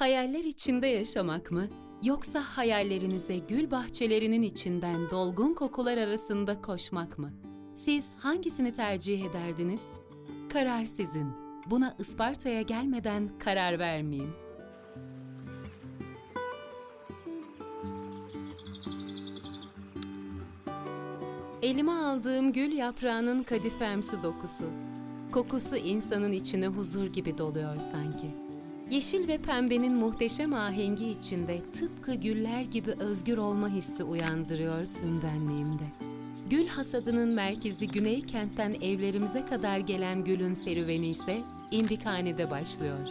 Hayaller içinde yaşamak mı? Yoksa hayallerinize gül bahçelerinin içinden dolgun kokular arasında koşmak mı? Siz hangisini tercih ederdiniz? Karar sizin. Buna Isparta'ya gelmeden karar vermeyin. Elime aldığım gül yaprağının kadifemsi dokusu. Kokusu insanın içine huzur gibi doluyor sanki. Yeşil ve pembenin muhteşem ahengi içinde tıpkı güller gibi özgür olma hissi uyandırıyor tüm benliğimde. Gül hasadının merkezi Güney kentten evlerimize kadar gelen gülün serüveni ise İmbikhane'de başlıyor.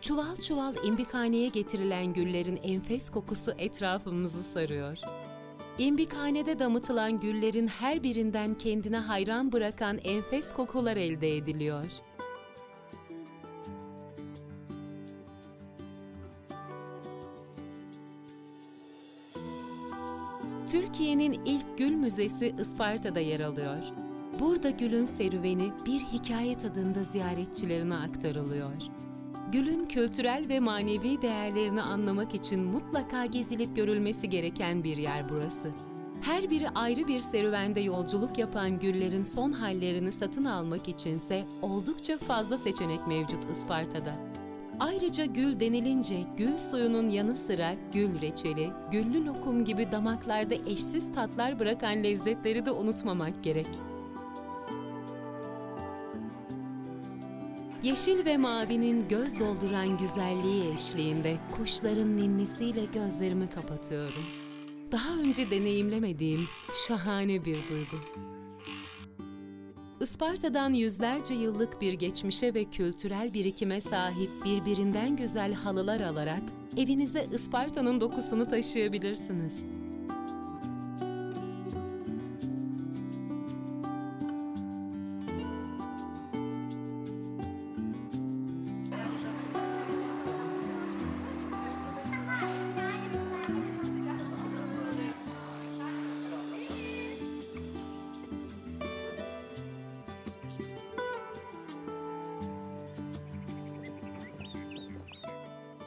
Çuval çuval imbikhaneye getirilen güllerin enfes kokusu etrafımızı sarıyor. İmbikhanede damıtılan güllerin her birinden kendine hayran bırakan enfes kokular elde ediliyor. Türkiye'nin ilk gül müzesi Isparta'da yer alıyor. Burada gülün serüveni bir hikaye tadında ziyaretçilerine aktarılıyor. Gül'ün kültürel ve manevi değerlerini anlamak için mutlaka gezilip görülmesi gereken bir yer burası. Her biri ayrı bir serüvende yolculuk yapan güllerin son hallerini satın almak içinse oldukça fazla seçenek mevcut Isparta'da. Ayrıca gül denilince gül suyunun yanı sıra gül reçeli, güllü lokum gibi damaklarda eşsiz tatlar bırakan lezzetleri de unutmamak gerek. Yeşil ve mavinin göz dolduran güzelliği eşliğinde kuşların ninnisiyle gözlerimi kapatıyorum. Daha önce deneyimlemediğim şahane bir duygu. Isparta'dan yüzlerce yıllık bir geçmişe ve kültürel birikime sahip birbirinden güzel halılar alarak evinize Isparta'nın dokusunu taşıyabilirsiniz.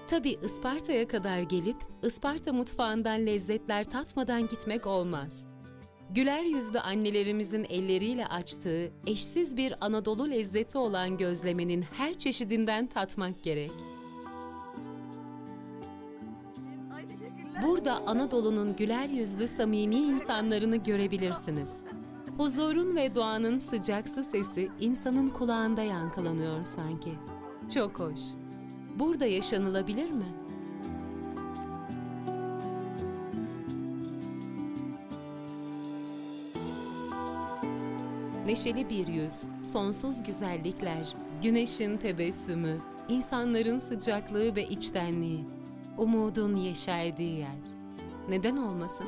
Tabii Isparta'ya kadar gelip Isparta mutfağından lezzetler tatmadan gitmek olmaz. Güler yüzlü annelerimizin elleriyle açtığı eşsiz bir Anadolu lezzeti olan gözlemenin her çeşidinden tatmak gerek. Burada Anadolu'nun güler yüzlü samimi insanlarını görebilirsiniz. Huzurun ve doğanın sıcaksı sesi insanın kulağında yankılanıyor sanki. Çok hoş. Burada yaşanılabilir mi? Neşeli bir yüz, sonsuz güzellikler, güneşin tebessümü, insanların sıcaklığı ve içtenliği, umudun yeşerdiği yer. Neden olmasın?